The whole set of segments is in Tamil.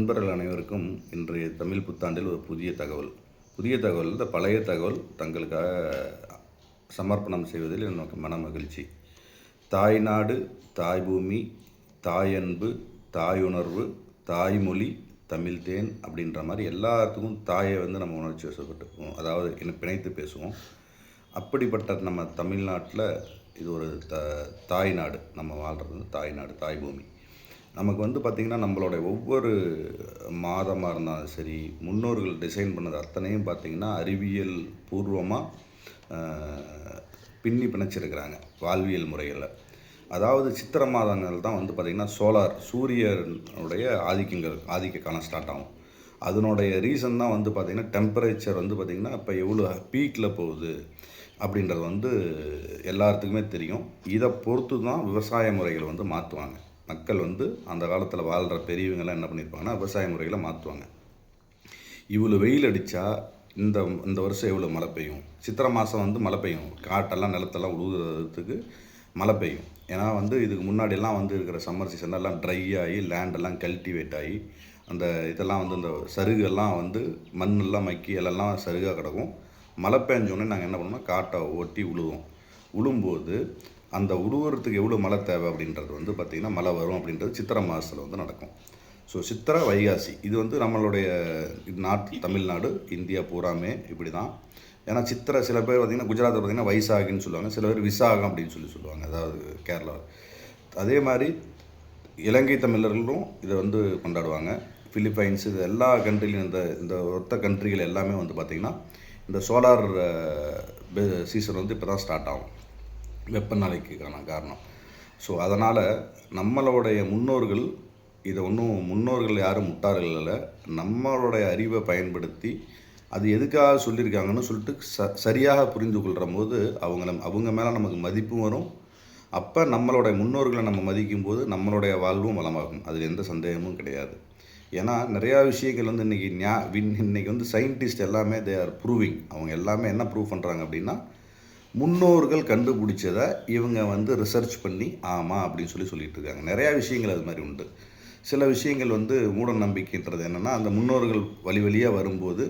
நண்பர்கள் அனைவருக்கும் இன்றைய தமிழ் புத்தாண்டில் ஒரு புதிய தகவல். புதிய தகவல் இந்த பழைய தகவல் தங்களுக்காக சமர்ப்பணம் செய்வதில் எனக்கு மன மகிழ்ச்சி. தாய்நாடு தாய்பூமி தாயன்பு தாயுணர்வு தாய்மொழி தமிழ் தேன் அப்படின்ற மாதிரி எல்லாத்துக்கும் தாயை வந்து நம்ம உணர்ச்சி வசப்பட்டு அதாவது என்ன பிணைத்து பேசுவோம். அப்படிப்பட்ட நம்ம தமிழ்நாட்டில் இது ஒரு த தாய்நாடு. நம்ம வாழ்கிறது வந்து தாய்நாடு தாய்பூமி. நமக்கு வந்து பார்த்திங்கன்னா நம்மளோட ஒவ்வொரு மாதமாக இருந்தாலும் சரி முன்னோர்கள் டிசைன் பண்ணது அத்தனையும் பார்த்திங்கன்னா அறிவியல் பூர்வமாக பின்னி பிணைச்சிருக்கிறாங்க வாழ்வியல் முறைகளில். அதாவது சித்திரை மாதங்கள் தான் வந்து பார்த்திங்கன்னா சோலார் சூரியனுடைய ஆதிக்கங்கள் ஆதிக்க காலம் ஸ்டார்ட் ஆகும். அதனுடைய ரீசன் தான் வந்து பார்த்திங்கன்னா டெம்பரேச்சர் வந்து பார்த்திங்கன்னா இப்போ எவ்வளோ பீக்கில் போகுது அப்படின்றது வந்து எல்லாத்துக்குமே தெரியும். இதை பொறுத்து தான் விவசாய முறைகள் வந்து மாற்றுவாங்க மக்கள் வந்து அந்த காலத்தில் வாழ்கிற பெரியவங்கெல்லாம் என்ன பண்ணியிருப்பாங்கன்னா விவசாய முறைகளை மாற்றுவாங்க இவ்வளோ வெயில் அடித்தா இந்த இந்த வருஷம் எவ்வளோ மழை பெய்யும்? சித்திரை மாதம் வந்து மழை பெய்யும். காட்டெல்லாம் நிலத்தெல்லாம் உழுவுறதுக்கு மழை பெய்யும். ஏன்னா வந்து இதுக்கு முன்னாடியெல்லாம் வந்து இருக்கிற சம்மர் சீசன் எல்லாம் ட்ரை ஆகி லேண்டெல்லாம் கல்டிவேட் ஆகி அந்த இதெல்லாம் வந்து இந்த சருகெல்லாம் வந்து மண்ணெல்லாம் மக்கி எல்லாம் சருகாக கிடக்கும். மழை பெஞ்சோடனே நாங்கள் என்ன பண்ணுவோம்னா காட்டை ஓட்டி உழுவோம். உழும்போது அந்த உழுவுறதுக்கு எவ்வளோ மழை தேவை அப்படின்றது வந்து பார்த்திங்கன்னா மழை வரும் அப்படின்றது சித்திரை மாதத்தில் வந்து நடக்கும். ஸோ சித்திரை வைகாசி. இது வந்து நம்மளுடைய நாட்டு தமிழ்நாடு இந்தியா பூராமே இப்படி தான் ஏன்னா சித்திரை சில பேர் பார்த்திங்கன்னா குஜராத்தில் பார்த்திங்கன்னா வைசாகின்னு சொல்லுவாங்க. சில பேர் விசாகம் அப்படின்னு சொல்லி சொல்லுவாங்க. அதாவது கேரளா. அதே மாதிரி இலங்கை தமிழர்களும் இதை வந்து கொண்டாடுவாங்க. ஃபிலிப்பைன்ஸ் இது எல்லா கண்ட்ரிலையும் இந்த இந்த ஒத்த கண்ட்ரிகள் எல்லாமே வந்து பார்த்திங்கன்னா இந்த சோலார் சீசன் வந்து இப்போ தான் ஸ்டார்ட் ஆகும். வெப்பநிலைக்கான காரணம். ஸோ அதனால் நம்மளுடைய முன்னோர்கள் இதை ஒன்றும் முன்னோர்கள் யாரும் முட்டார்கள் இல்லை நம்மளுடைய அறிவை பயன்படுத்தி அது எதுக்காக சொல்லியிருக்காங்கன்னு சொல்லிட்டு ச சரியாக புரிந்து கொள்கிற போது அவங்க அவங்க மேலே நமக்கு மதிப்பும் வரும். அப்போ நம்மளுடைய முன்னோர்களை நம்ம மதிக்கும் போது நம்மளுடைய வாழ்வும் வளமாகும். அதில் எந்த சந்தேகமும் கிடையாது. ஏன்னா நிறையா விஷயங்கள் வந்து இன்றைக்கி ஞா வின் வந்து சயின்டிஸ்ட் எல்லாமே தே ஆர் ப்ரூவிங் அவங்க எல்லாமே என்ன ப்ரூவ் பண்ணுறாங்க அப்படின்னா முன்னோர்கள் கண்டுபிடிச்சதை இவங்க வந்து ரிசர்ச் பண்ணி ஆமாம் அப்படின்னு சொல்லி சொல்லிட்டு இருக்காங்க. நிறையா விஷயங்கள் அது மாதிரி உண்டு. சில விஷயங்கள் வந்து மூட நம்பிக்கைன்றது என்னென்னா அந்த முன்னோர்கள் வழி வழியாக வரும்போது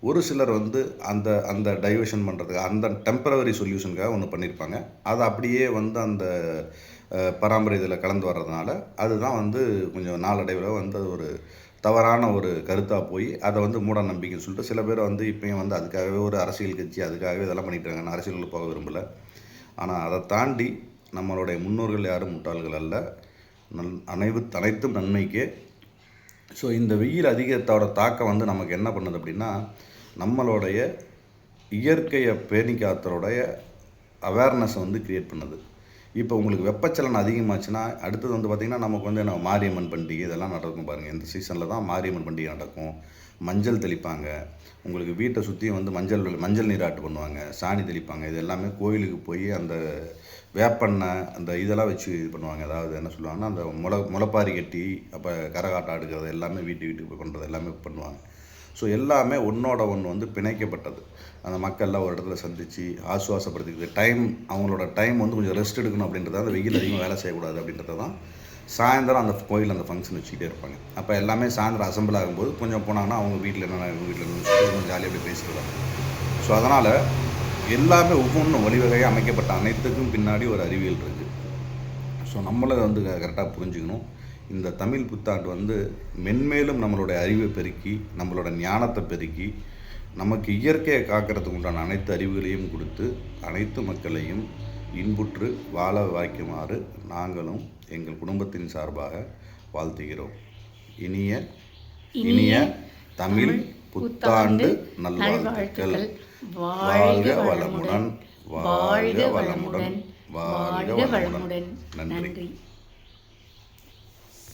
ஒரு சிலர் வந்து அந்த அந்த டைவர்ஷன் பண்ணுறதுக்கு அந்த டெம்பரவரி சொல்யூஷனுக்காக ஒன்று பண்ணியிருப்பாங்க அதை அப்படியே வந்து அந்த பராமரி இதில் கலந்து வர்றதுனால அதுதான் வந்து கொஞ்சம் நாளடைவில் வந்து அது ஒரு தவறான ஒரு கருத்தாக போய் அதை வந்து மூட நம்பிக்கைன்னு சொல்லிட்டு சில பேர் வந்து இப்போயும் வந்து அதுக்காகவே ஒரு அரசியல் கட்சி அதுக்காகவே இதெல்லாம் பண்ணிட்டு நான் அரசியலுக்கு போக விரும்பலை. ஆனால் அதை தாண்டி நம்மளுடைய முன்னோர்கள் யாரும் முட்டாள்கள் அல்ல. நல் அனைவு அனைத்தும் நன்மைக்கே. ஸோ இந்த வெயில் அதிகத்தோட தாக்கம் வந்து நமக்கு என்ன பண்ணுது அப்படின்னா நம்மளுடைய இயற்கையை பேணி அவேர்னஸ் வந்து க்ரியேட் பண்ணுது. இப்போ உங்களுக்கு வெப்பச்சலனம் அதிகமாச்சுன்னா அடுத்தது வந்து பார்த்திங்கன்னா நமக்கு வந்து என்ன மாரியம்மன் பண்டிகை இதெல்லாம் நடக்கும் பாருங்கள் இந்த சீசனில் தான் மாரியம்மன் பண்டிகை நடக்கும். மஞ்சள் தெளிப்பாங்க. உங்களுக்கு வீட்டை சுற்றியும் வந்து மஞ்சள் மஞ்சள் நீராட்டு பண்ணுவாங்க. சாணி தெளிப்பாங்க. இது எல்லாமே கோயிலுக்கு போய் அந்த வேப்பெண்ணெய் அந்த இதெல்லாம் வச்சு இது பண்ணுவாங்க. அதாவது என்ன சொல்லுவாங்கன்னா அந்த முளை முளைப்பாரி கட்டி அப்போ கரகாட்டம் ஆடுக்கிறது எல்லாமே வீட்டு வீட்டுக்கு போய் பண்ணுறது எல்லாமே பண்ணுவாங்க. ஸோ எல்லாமே ஒன்றோட ஒன்று வந்து பிணைக்கப்பட்டது. அந்த மக்கள்லாம் ஒரு இடத்துல சந்தித்து ஆசுவாசப்படுத்திக்கிது டைம் அவங்களோட டைம் வந்து கொஞ்சம் ரெஸ்ட் எடுக்கணும் அப்படின்றத அந்த வெயில் அதிகமாக வேலை செய்யக்கூடாது அப்படின்றது தான் சாயந்தரம் அந்த கோயில் அந்த ஃபங்க்ஷன் வச்சுக்கிட்டே இருப்பாங்க. அப்போ எல்லாமே சாயந்தரம் அசம்பிள் ஆகும்போது கொஞ்சம் போனாங்கன்னா அவங்க வீட்டில் என்னென்ன வீட்டில் என்ன கொஞ்சம் ஜாலியாக போய் பேசிடுவாங்க ஸோ அதனால் எல்லாமே ஒவ்வொன்றும் வழிவகையாக அமைக்கப்பட்ட அனைத்துக்கும் பின்னாடி ஒரு அறிவியல் இருக்குது ஸோ நம்மளை வந்து கரெக்டாக புரிஞ்சுக்கணும். இந்த தமிழ் புத்தாண்டு வந்து மென்மேலும் நம்மளுடைய அறிவை பெருக்கி நம்மளோட ஞானத்தை பெருக்கி நமக்கு இயற்கையை காக்கிறதுக்கு உண்டான அனைத்து அறிவுகளையும் கொடுத்து அனைத்து மக்களையும் இன்புற்று வாழ வாய்க்குமாறு நாங்களும் எங்கள் குடும்பத்தின் சார்பாக வாழ்த்துகிறோம். இனிய இனிய தமிழ் புத்தாண்டு நல்வாழ்த்துக்கள். வாழ்க வளமுடன். வாழ்க வளமுடன். வாழ்க வளமுடன். நன்றி.